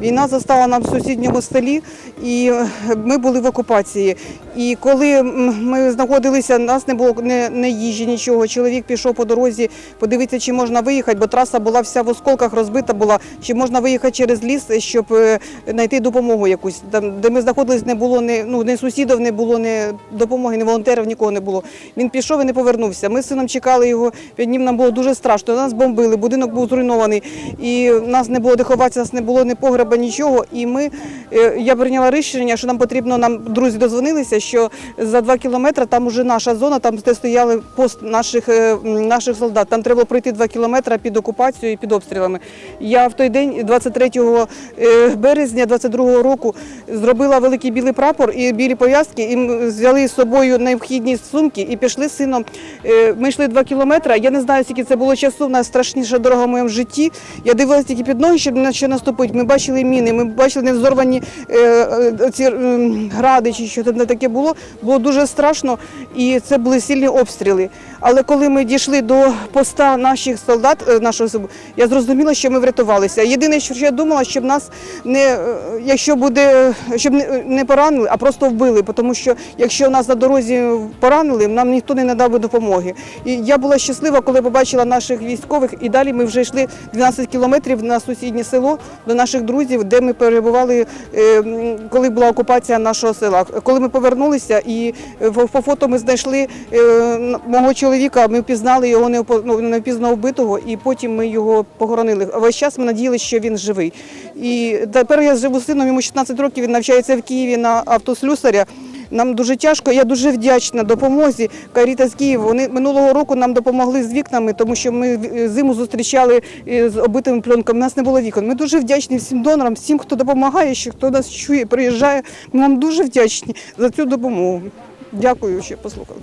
Війна застала нам в сусідньому селі, і е, ми були в окупації. І коли ми знаходилися, нас не було не, не їжі, нічого. Чоловік пішов по дорозі, подивитися, чи можна виїхати, бо траса була вся в осколках, розбита була. Чи можна виїхати через ліс, щоб е, знайти допомогу якусь. Там, де ми знаходились, не було ні, ну, ні сусідів, не було ні допомоги, ні волонтерів, нікого не було. Він пішов і не повернувся. Ми з сином чекали його. П'ять днів нам було дуже страшно. Нас бомбили, будинок був зруйнований, і нас не було де ховатися, нас не було ні погреба, нічого. І ми е, я прийняла рішення, що нам потрібно. Нам друзі дозвонилися, що за два кілометри там уже наша зона, там де стояли пост наших е, наших солдат. Там треба пройти два кілометри під окупацією і під обстрілами. Я в той день, 23 е, березня 22 року, зробила великий білий прапор і білі пов'язки, і взяли з собою необхідні сумки і пішли з сином. Ми йшли два кілометри. Я не знаю, скільки це було часу. У нас страшніша дорога в моєму житті. Я дивилася тільки під ноги, щоб на що наступити. Ми бачили міни, ми бачили невзорвані е, е, ці гради, чи що там таке було. Було дуже страшно, і це були сильні обстріли. Але коли ми дійшли до поста наших солдат, е, нашого я зрозуміла, що ми врятувалися. Єдине, що я думала, щоб нас не е, якщо буде, щоб не поранили, а просто вбили. Тому що якщо нас на дорозі поранили, нам ніхто не надав би допомоги. І я була щаслива, коли побачила наших військових, і далі ми вже йшли 12 кілометрів на сусіднє село до наших друзів, де ми перебували, е, коли була окупація нашого села. Коли ми повернулися, і е, по фото ми знайшли е, мого чоловіка, ми впізнали його неопо- ну, невпізно вбитого, і потім ми його похоронили. Весь час ми надіялися, що він живий. І тепер я живу з сином, йому 16 років, він навчається в Києві на автослюсаря. Нам дуже тяжко. Я дуже вдячна допомозі Каріта з Києва. Вони минулого року нам допомогли з вікнами, тому що ми е, зиму зустрічали е, з обитими пленками. У нас не було вікон. Ми дуже вдячні всім донорам, всім, хто допомагає, що хто нас чує, приїжджає. Ми вам дуже вдячні за цю допомогу. Дякую, що послухали.